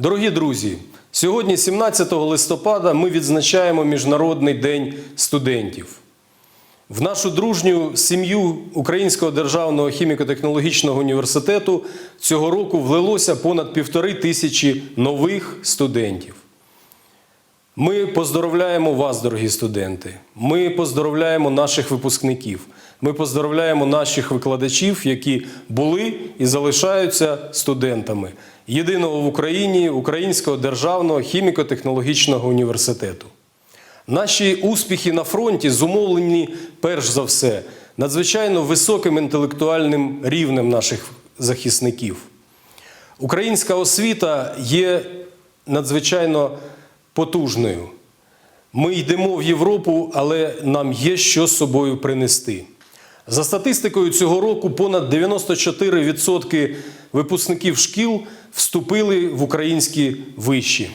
Дорогі друзі, сьогодні, 17 листопада, ми відзначаємо Міжнародний день студентів. В нашу дружню сім'ю Українського державного хіміко-технологічного університету цього року влилося понад півтори тисячі нових студентів. Ми поздоровляємо вас, дорогі студенти. Ми поздоровляємо наших випускників. Ми поздоровляємо наших викладачів, які були і залишаються студентами єдиного в Україні Українського державного хіміко-технологічного університету. Наші успіхи на фронті зумовлені перш за все надзвичайно високим інтелектуальним рівнем наших захисників. Українська освіта є надзвичайно потужною. Ми йдемо в Європу, але нам є що з собою принести. За статистикою цього року, понад 94% випускників шкіл вступили в українські виші.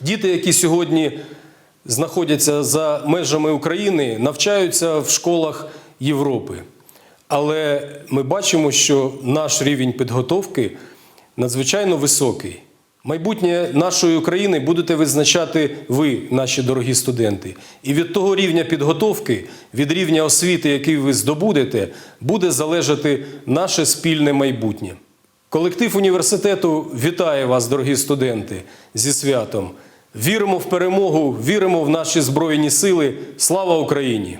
Діти, які сьогодні знаходяться за межами України, навчаються в школах Європи. Але ми бачимо, що наш рівень підготовки надзвичайно високий. Майбутнє нашої України будете визначати ви, наші дорогі студенти. І від того рівня підготовки, від рівня освіти, який ви здобудете, буде залежати наше спільне майбутнє. Колектив університету вітає вас, дорогі студенти, зі святом. Віримо в перемогу, віримо в наші Збройні сили. Слава Україні!